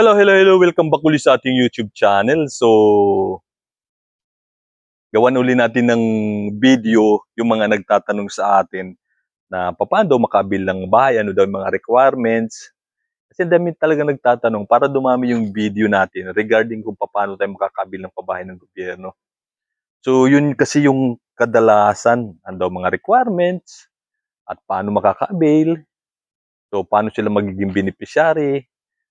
Hello, hello, hello. Welcome back ulit sa ating YouTube channel. So, gawan uli natin ng video yung mga nagtatanong sa atin na paano daw makabil ng bahay, ano daw yung mga requirements. Kasi dami talaga nagtatanong para dumami yung video natin regarding kung paano tayo makakabil ng pabahay ng gobyerno. So, yun kasi yung kadalasan, ano daw mga requirements at paano makaka-avail. So, paano sila magiging beneficiary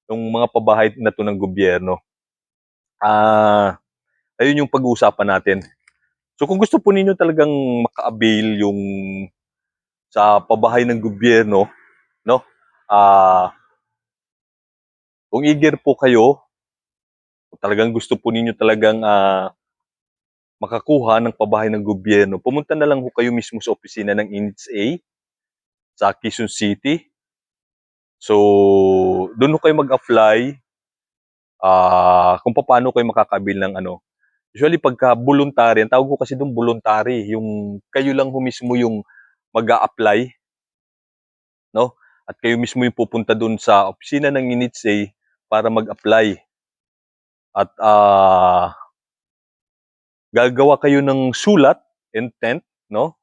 ng mga pabahay na to ng gobyerno. Ah, ayun yung pag-uusapan natin. So kung gusto po ninyo talagang maka-avail yung sa pabahay ng gobyerno, no? Ah, kung eager po kayo, kung talagang gusto po ninyo talagang ah, makakuha ng pabahay ng gobyerno, pumunta na lang po kayo mismo sa opisina ng NHA sa Quezon City. So, doon kayo mag-apply ah kung paano kayo makakabil ng ano. Usually pagka voluntary, ang tawag ko kasi doon voluntary, yung kayo lang ho mismo yung mag apply no? At kayo mismo yung pupunta doon sa opisina ng NHA para mag-apply. At ah gagawa kayo ng sulat, intent, no?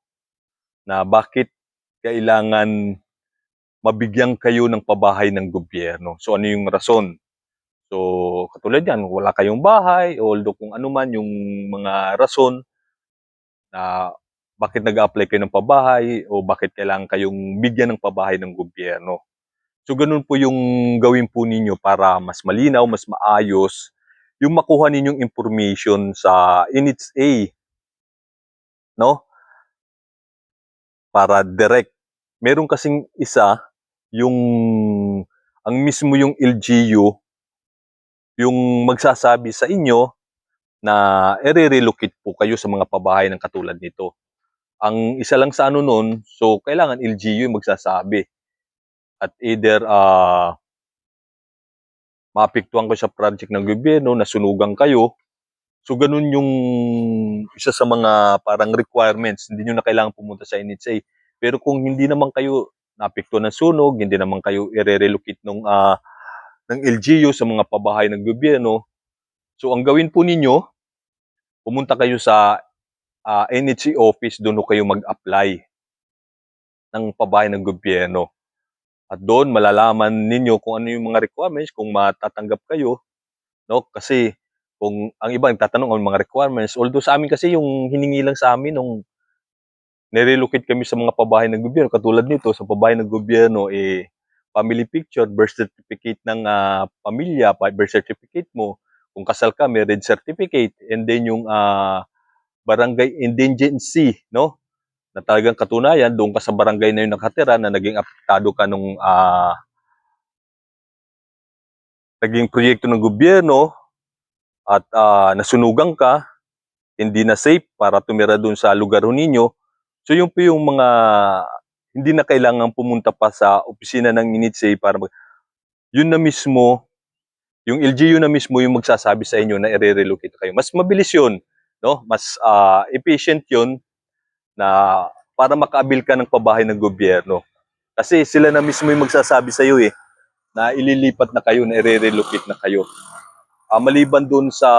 Na bakit kailangan mabigyan kayo ng pabahay ng gobyerno. So ano yung rason? So katulad yan, wala kayong bahay, although kung ano man yung mga rason na bakit nag-apply kayo ng pabahay o bakit kailangan kayong bigyan ng pabahay ng gobyerno. So ganun po yung gawin po ninyo para mas malinaw, mas maayos yung makuha ninyong information sa NHA. No? Para direct. Meron kasing isa, yung ang mismo yung LGU, yung magsasabi sa inyo na i-relocate po kayo sa mga pabahay ng katulad nito. Ang isa lang sa ano nun, so kailangan LGU yung magsasabi. At either ah maapektuhan ko sa project ng gobyerno, nasunugan kayo. So ganun yung isa sa mga parang requirements. Hindi nyo na kailangan pumunta sa NHA. Pero kung hindi naman kayo naapektuhan ng sunog, hindi naman kayo i-relocate ng, ah, ng LGU sa mga pabahay ng gobyerno, so ang gawin po ninyo, pumunta kayo sa ah, NHA office, doon kayo mag-apply ng pabahay ng gobyerno. At doon malalaman ninyo kung ano yung mga requirements, kung matatanggap kayo, no? Kasi kung ang iba nagtatanong ang mga requirements, although sa amin kasi yung hiningi lang sa amin nung nirelocate kami sa mga pabahay ng gobyerno, katulad nito sa pabahay ng gobyerno eh family picture, birth certificate ng ah, pamilya, pa- birth certificate mo, kung kasal ka, marriage certificate, and then yung ah, barangay indigency, no? Na talagang katunayan, doon ka sa barangay na yun nakatira na naging apektado ka nung ah, naging proyekto ng gobyerno at ah, nasunugan ka, hindi na safe para tumira doon sa lugar ninyo. So yun po yung mga hindi na kailangan pumunta pa sa opisina ng NHA para mag... Yun na mismo, yung LGU na mismo yung magsasabi sa inyo na i-relocate kayo. Mas mabilis yun, no? Mas ah, efficient yun na para makaabil ka ng pabahay ng gobyerno. Kasi sila na mismo yung magsasabi sa iyo eh, na ililipat na kayo, na i-relocate na kayo. Ah, maliban doon sa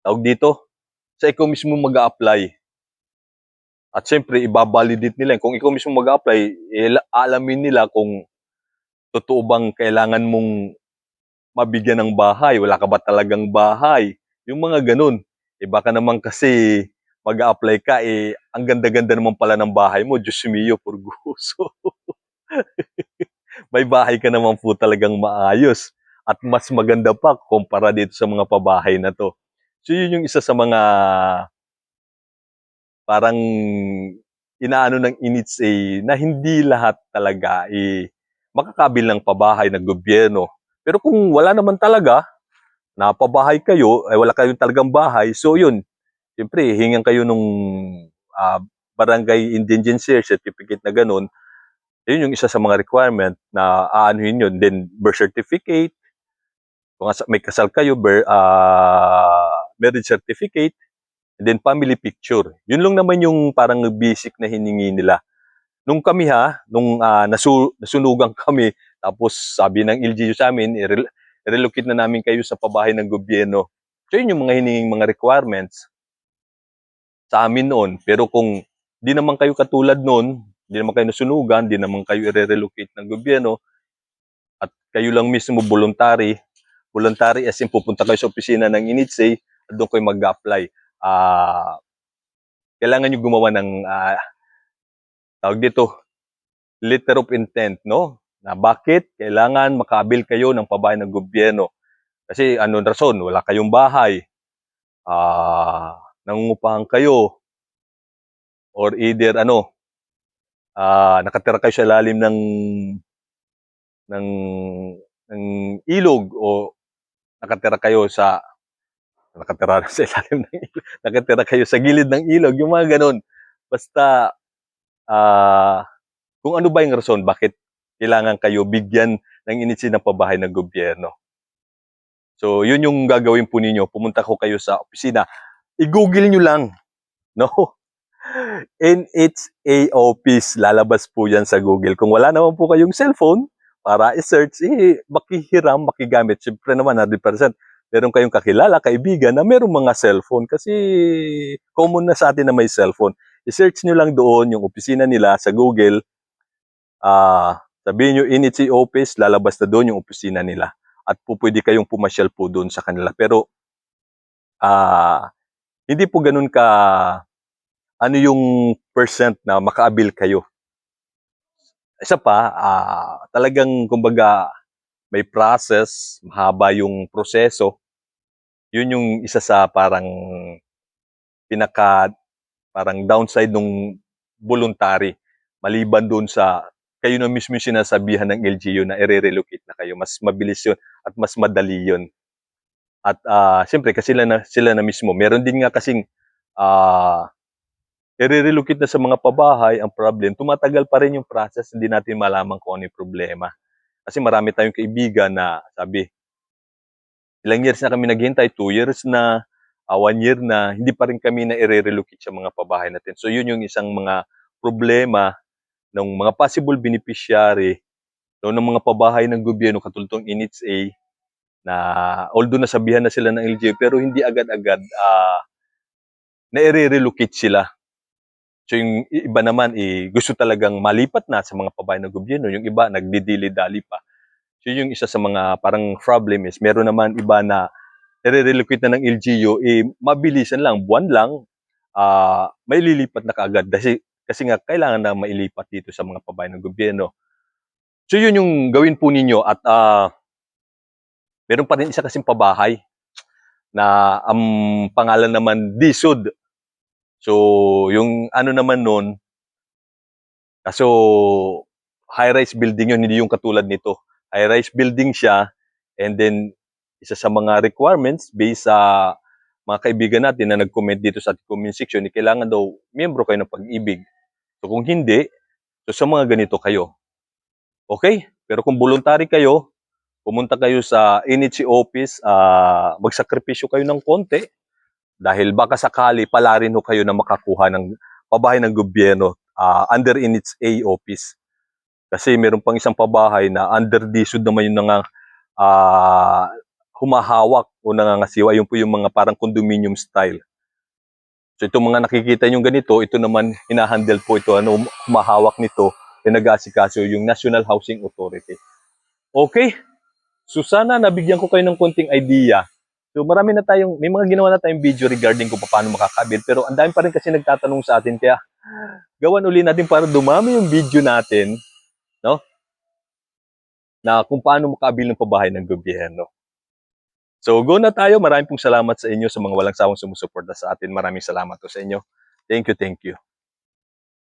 tawag dito, sa ikaw mismo mag apply At syempre, ibabalidate nila. Kung ikaw mismo mag apply alamin nila kung totoo bang kailangan mong mabigyan ng bahay, wala ka ba talagang bahay, yung mga ganun. Eh baka naman kasi mag apply ka, eh ang ganda-ganda naman pala ng bahay mo, Diyos mio, por gusto. May bahay ka naman po talagang maayos at mas maganda pa kumpara dito sa mga pabahay na to. So yun yung isa sa mga parang inaano ng NHA na hindi lahat talaga eh, makakabil ng pabahay ng gobyerno. Pero kung wala naman talaga, na pabahay kayo, ay wala kayong talagang bahay, so yun, siyempre, hingan kayo nung ah, barangay indigency certificate na ganun, yun yung isa sa mga requirement na aanuhin yun. Then, birth certificate, kung may kasal kayo, bir, ah, marriage certificate, and then family picture. Yun lang naman yung parang basic na hiningi nila. Nung kami ha, nung ah, nasu- nasunugan kami, Tapos sabi ng LGU sa amin, i-relocate na namin kayo sa pabahay ng gobyerno. So yun yung mga hininging mga requirements sa amin noon. Pero kung di naman kayo katulad noon, di naman kayo nasunugan, di naman kayo i-relocate ng gobyerno, at kayo lang mismo voluntary, voluntary as in pupunta kayo sa opisina ng INITSE, at doon kayo mag-apply. Ah, kailangan nyo gumawa ng, ah, tawag dito, letter of intent, no? Na bakit kailangan makabil kayo ng pabahay ng gobyerno. Kasi ano rason, wala kayong bahay, ah, nangungupahan kayo, or either ano, ah, nakatira kayo sa lalim ng ng ng ilog o nakatira kayo sa nakatira sa ilalim ng ilog, nakatira kayo sa gilid ng ilog, yung mga ganun. Basta ah kung ano ba yung rason bakit kailangan kayo bigyan ng initsi ng pabahay ng gobyerno. So, yun yung gagawin po ninyo. Pumunta ko kayo sa opisina. I-google nyo lang. No? NHA office. Lalabas po yan sa Google. Kung wala naman po kayong cellphone, para i-search, eh, makihiram, makigamit. Siyempre naman, 100%. Meron kayong kakilala, kaibigan na meron mga cellphone kasi common na sa atin na may cellphone. I-search nyo lang doon yung opisina nila sa Google. Ah, sabihin nyo NHA office, lalabas na doon yung opisina nila. At po pwede kayong pumasyal po doon sa kanila. Pero ah hindi po ganun ka ano yung percent na makaabil kayo. Isa pa, ah, talagang kumbaga may process, mahaba yung proseso. Yun yung isa sa parang pinaka parang downside nung voluntary. Maliban doon sa kayo na mismo yung sinasabihan ng LGU na i-relocate na kayo. Mas mabilis yun at mas madali yun. At ah, siyempre, kasi sila na, sila na mismo. Meron din nga kasing ah, i-relocate na sa mga pabahay, ang problem, tumatagal pa rin yung process, hindi natin malaman kung ano yung problema. Kasi marami tayong kaibigan na sabi, ilang years na kami naghintay, two years na, ah, one year na, hindi pa rin kami na i-relocate sa mga pabahay natin. So yun yung isang mga problema ng mga possible beneficiary no, ng mga pabahay ng gobyerno katulad ng NHA na although nasabihan na sila ng LGU pero hindi agad-agad ah na i-relocate sila. So yung iba naman eh, gusto talagang malipat na sa mga pabahay ng gobyerno, yung iba nagdidili-dali pa. So yung isa sa mga parang problem is meron naman iba na i-relocate na ng LGU eh mabilisan lang, buwan lang ah may lilipat na kaagad kasi kasi nga kailangan na mailipat dito sa mga pabahay ng gobyerno. So yun yung gawin po ninyo at ah meron pa rin isa kasing pabahay na ang pangalan naman Disud. So yung ano naman nun, kaso high-rise building yun, hindi yung katulad nito. High-rise building siya and then isa sa mga requirements based sa mga kaibigan natin na nag-comment dito sa ating comment section, eh, kailangan daw miyembro kayo ng pag-ibig. So kung hindi, so sa mga ganito kayo. Okay? Pero kung voluntary kayo, pumunta kayo sa NHC office, ah, magsakripisyo kayo ng konti dahil baka sakali pala rin ho kayo na makakuha ng pabahay ng gobyerno ah, under NHA office. Kasi meron pang isang pabahay na under DSUD naman yung nga ah, humahawak o nangangasiwa. Yung po yung mga parang condominium style. So itong mga nakikita nyo ganito, ito naman hinahandle po ito, ano, humahawak nito, yung nag-aasikaso yung National Housing Authority. Okay? So sana nabigyan ko kayo ng konting idea. So marami na tayong, may mga ginawa na tayong video regarding kung paano makakabil, pero ang dami pa rin kasi nagtatanong sa atin, kaya gawan uli natin para dumami yung video natin? Na kung paano makabil ng pabahay ng gobyerno. So go na tayo. Maraming pong salamat sa inyo sa mga walang sawang sumusuporta sa atin. Maraming salamat po sa inyo. Thank you, thank you.